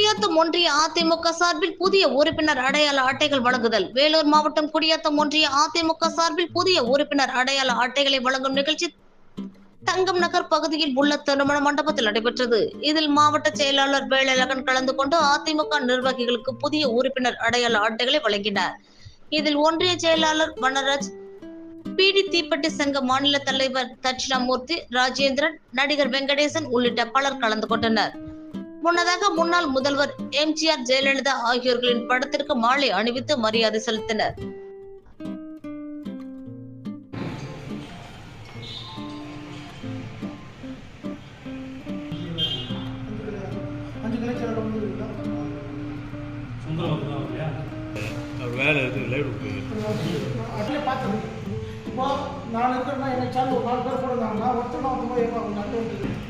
குடியாத்தம் ஒன்றிய அதிமுக சார்பில் புதிய உறுப்பினர் அடையாள அட்டைகள் வழங்குதல். வேலூர் மாவட்டம் குடியாத்தம் ஒன்றிய அதிமுக சார்பில் புதிய உறுப்பினர் அடையாள அட்டைகளை வழங்கும் நிகழ்ச்சி தங்கம் நகர் பகுதியில் உள்ள திருமண மண்டபத்தில் நடைபெற்றது. இதில் மாவட்ட செயலாளர் வேலழகன் கலந்து கொண்டு அதிமுக நிர்வாகிகளுக்கு புதிய உறுப்பினர் அடையாள அட்டைகளை வழங்கினார். இதில் ஒன்றிய செயலாளர் வனராஜ் பிடி தீப்பட்டி சங்க மாநில தலைவர் தட்சிணாமூர்த்தி ராஜேந்திரன் நடிகர் வெங்கடேசன் உள்ளிட்ட பலர் கலந்து கொண்டனர். முன்னதாக முன்னாள் முதல்வர் எம்ஜிஆர் ஜெயலலிதா ஆகியோர்களின் படத்திற்கு மாலை அணிவித்து மரியாதை செலுத்தினர். இருக்கா லைவ் அப்படியே இப்போ நான் இருக்கிறேன்னா எனக்கு சேனல் ஒரு நாலு பேர் போடுறாங்க நான் ஒருத்தர் நான் போய்